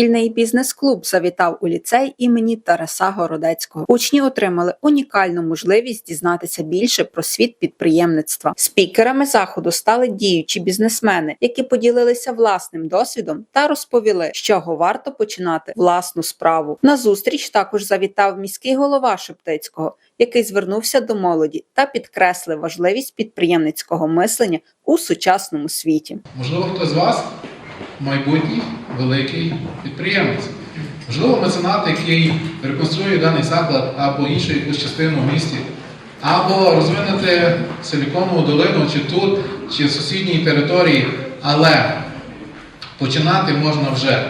Шкільний бізнес-клуб завітав у ліцей імені Тараса Городецького. Учні отримали унікальну можливість дізнатися більше про світ підприємництва. Спікерами заходу стали діючі бізнесмени, які поділилися власним досвідом та розповіли, з чого варто починати власну справу. На зустріч також завітав міський голова Шептицького, який звернувся до молоді та підкреслив важливість підприємницького мислення у сучасному світі. Можливо, хтось з вас майбутній великий підприємець. Можливо, меценат, який реконструює даний заклад або іншу якусь частину в місті, або розвинути силіконову долину чи тут, чи в сусідній території, але починати можна вже.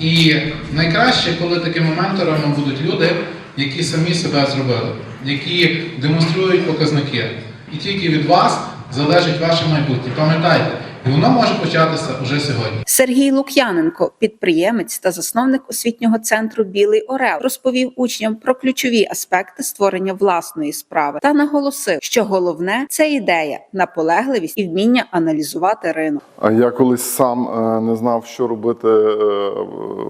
І найкраще, коли такими менторами будуть люди, які самі себе зробили, які демонструють показники. І тільки від вас залежить ваше майбутнє. Пам'ятайте, і воно може початися уже сьогодні. Сергій Лук'яненко, підприємець та засновник освітнього центру Білий Орел, розповів учням про ключові аспекти створення власної справи та наголосив, що головне це ідея, наполегливість і вміння аналізувати ринок. А я колись сам е, не знав, що робити е,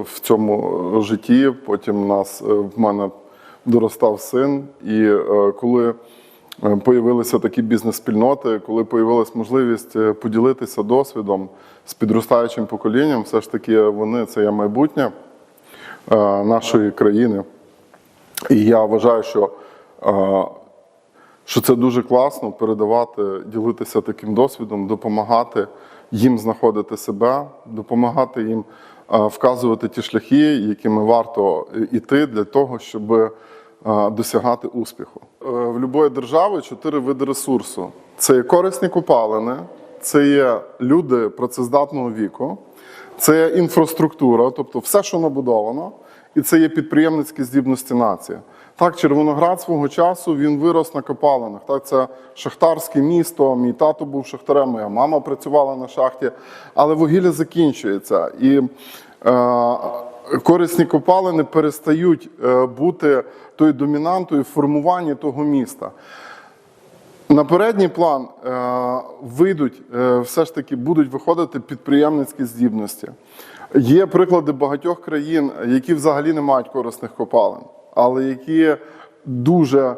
в цьому житті. Потім нас е, в мене доростав син, і коли появилися такі бізнес-спільноти, коли появилась можливість е, поділитися досвідом з підростаючим поколінням, все ж таки вони це є майбутнє е, нашої країни. І я вважаю, що е, що це дуже класно передавати, ділитися таким досвідом, допомагати їм знаходити себе, допомагати їм е, вказувати ті шляхи, якими варто йти для того, щоб е, досягати успіху. Е, В будь-якої держави чотири види ресурсу: це є корисні копалини, це є люди працездатного віку, це є інфраструктура, тобто все, що набудовано, і це є підприємницькі здібності нації. Так, Червоноград свого часу він вирос на копалинах. Так, це шахтарське місто. Мій тато був шахтарем, моя мама працювала на шахті, але вугілля закінчується. І е, корисні копалини перестають е, бути тою домінантою в формуванні того міста. На передній план е, вийдуть, е, все ж таки будуть виходити підприємницькі здібності. Є приклади багатьох країн, які взагалі не мають корисних копалин, але які дуже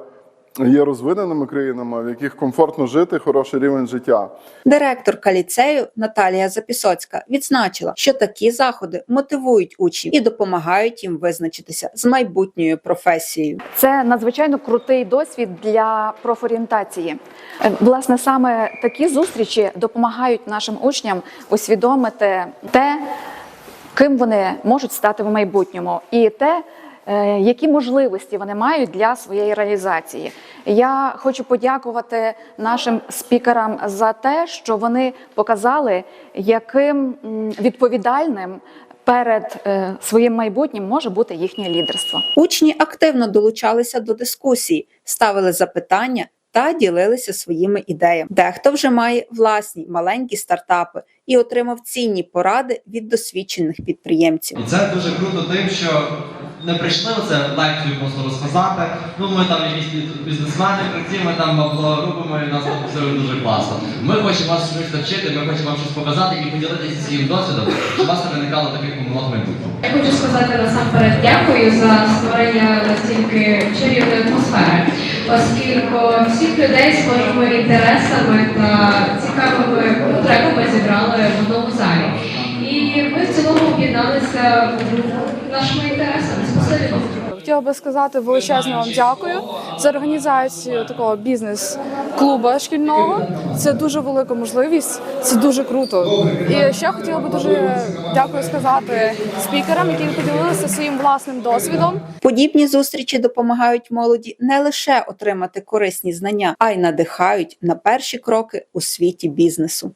є розвиненими країнами, в яких комфортно жити, хороший рівень життя. Директорка ліцею Наталія Запісоцька відзначила, що такі заходи мотивують учнів і допомагають їм визначитися з майбутньою професією. Це надзвичайно крутий досвід для профорієнтації. Е, Власне, саме такі зустрічі допомагають нашим учням усвідомити те, ким вони можуть стати в майбутньому, і те, які можливості вони мають для своєї реалізації. Я хочу подякувати нашим спікерам за те, що вони показали, яким відповідальним перед е, своїм майбутнім може бути їхнє лідерство. Учні активно долучалися до дискусії, ставили запитання та ділилися своїми ідеями. Дехто вже має власні маленькі стартапи і отримав цінні поради від досвідчених підприємців. І це дуже круто тим, що не прийшли оце лекцію просто розказати. Ну ми там якісь бізнесмени, працюємо, там бабло робимо, і нас тут все дуже класно. Ми хочемо вас щось навчити, ми хочемо вам щось показати і поділитися своїм досвідом, щоб у вас не виникало таких помилок в майбутньому. Я хочу сказати насамперед дякую за створення настільки чарівної атмосфери, оскільки всіх людей з схожими інтересами та цікавими потребами зібрали в одному залі. І ми в цілому об'єдналися нашими інтересами. Хотіла би сказати величезне вам дякую за організацію такого бізнес-клубу шкільного. Це дуже велика можливість, це дуже круто. І ще хотіла би дуже дякую сказати спікерам, які поділилися своїм власним досвідом. Подібні зустрічі допомагають молоді не лише отримати корисні знання, а й надихають на перші кроки у світі бізнесу.